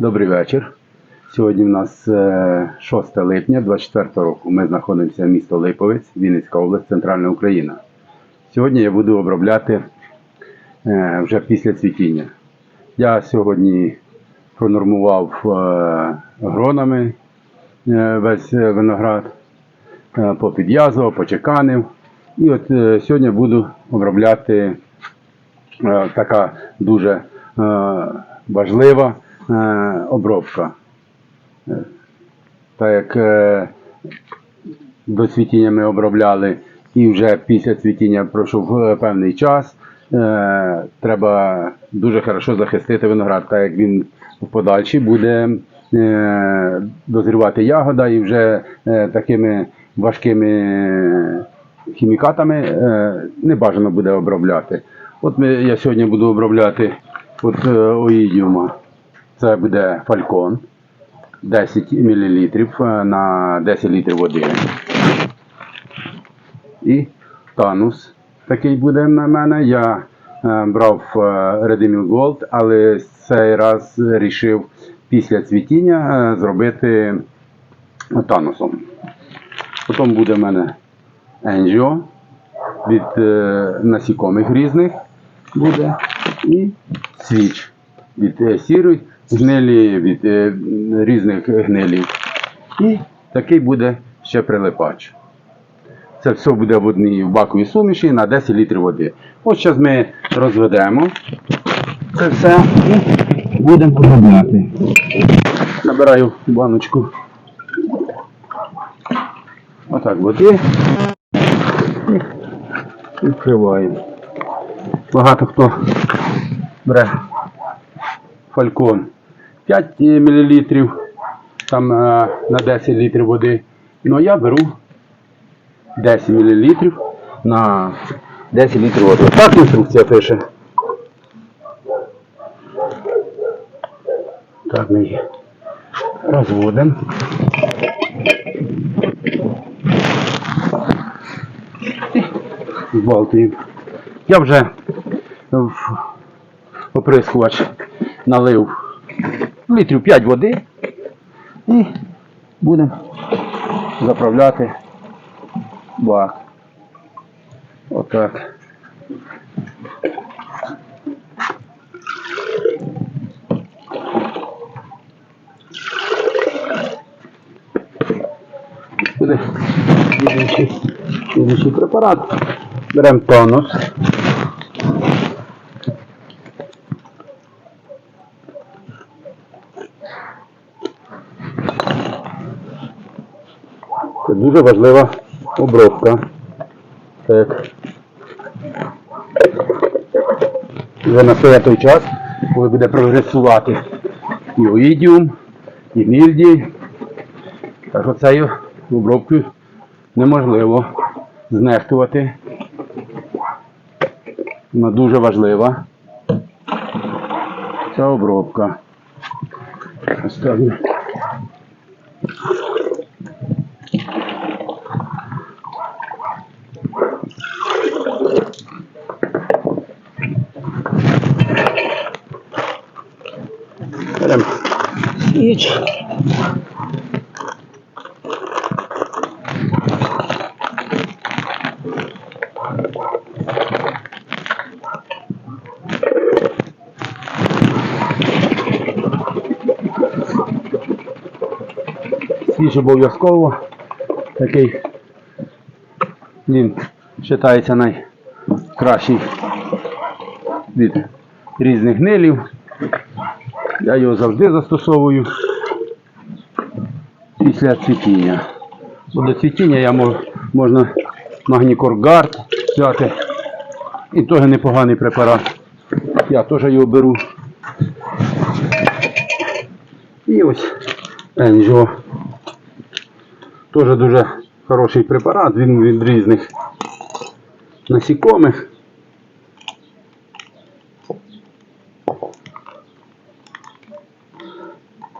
Добрий вечір. Сьогодні в нас е, 6 липня 24 року. Ми знаходимося в місто Липовець, Вінницька область, Центральна Україна. Сьогодні я буду обробляти е, вже після цвітіння. Я сьогодні пронормував е, гронами е, весь е, виноград, е, попідв'язував, почеканив. І от е, сьогодні буду обробляти е, така дуже е, важлива е, обробка. Е, Так як е, до цвітіння ми обробляли і вже після цвітіння пройшов е, певний час, е, треба дуже хорошо захистити виноград, так як він в подальшій буде е, дозрівати ягода і вже е, такими важкими хімікатами е, не бажано буде обробляти. От ми, я сьогодні буду обробляти от, е, оїдіума. Це буде фалькон 10 мл на 10 літрів води. І танус такий буде на мене. Я е, брав е, Redemil Gold, але цей раз вирішив після цвітіння е, зробити танусом. Потім буде в мене Енжіо від насікомих різних буде. І свіч від сірої гнилі, від е, різних гнилів. І такий буде ще прилипач. Це все буде в одній баковій суміші на 10 літрів води. Ось зараз ми розведемо це все і будемо обробляти. Набираю баночку. Отак води. І відкриваємо. Багато хто бере фалькон 5 мл там е, на 10 літрів води. Ну я беру 10 мл на 10 літрів води. Так інструкція пише. Так ми її розводимо. Збалтуємо. Я вже в оприскувач налив літрів 5 води і будемо заправляти бак. Отак. Буде слідуючий препарат. Беремо тонус. Дуже важлива обробка. Так. Вже настає той час, коли буде прогресувати і оїдіум, і мільдій. Так що цією обробкою неможливо знехтувати. Вона дуже важлива. Ця обробка. Оставлю. Беремо січ. Свіж обов'язково. Такий він вважається найкращий від різних гнилів. Я його завжди застосовую після цвітіння. Бо до цвітіння я мож, можна магнікоргард взяти. І теж непоганий препарат. Я теж його беру. І ось Енжо. Теж дуже хороший препарат, він від різних насікомих.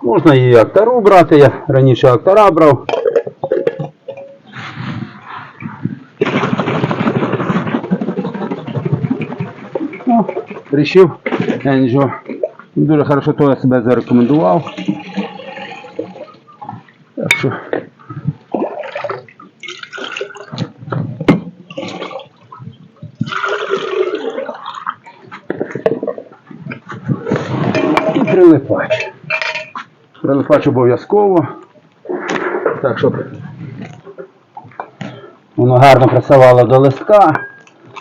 Можна і актару брати, я раніше актара брав. Ну, рішив Енджо Дуже хорошо теж себе зарекомендував. Так що. І прилипач. Прилипач обов'язково. Так, щоб воно гарно присавало до листка,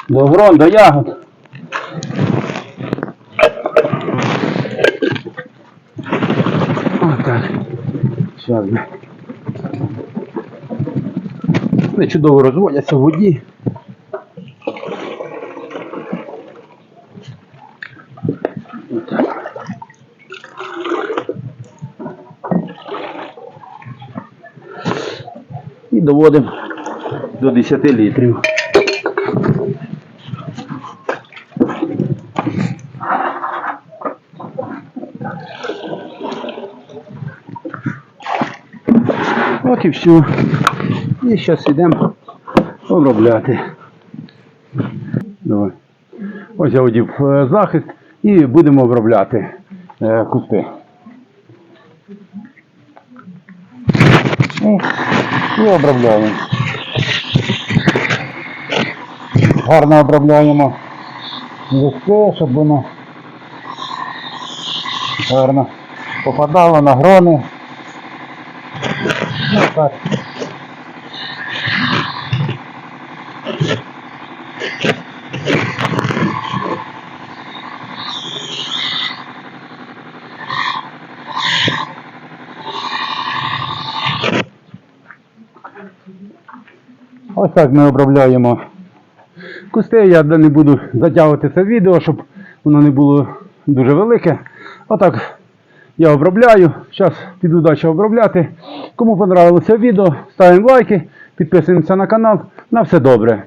до грон, до ягод. Отак. Зараз. Вони чудово розводяться в воді. Доводимо до 10 літрів. От і все. І зараз йдемо обробляти. Давай. Ось я одів е, захист і будемо обробляти е, кусти. І, і обробляємо. Гарно обробляємо листки, щоб воно гарно попадало на грони. Ну, так. Ось так ми обробляємо кусти. Я не буду затягувати це відео, щоб воно не було дуже велике. Отак я обробляю. Зараз піду далі обробляти. Кому понравилося відео, ставимо лайки, підписуємося на канал. На все добре.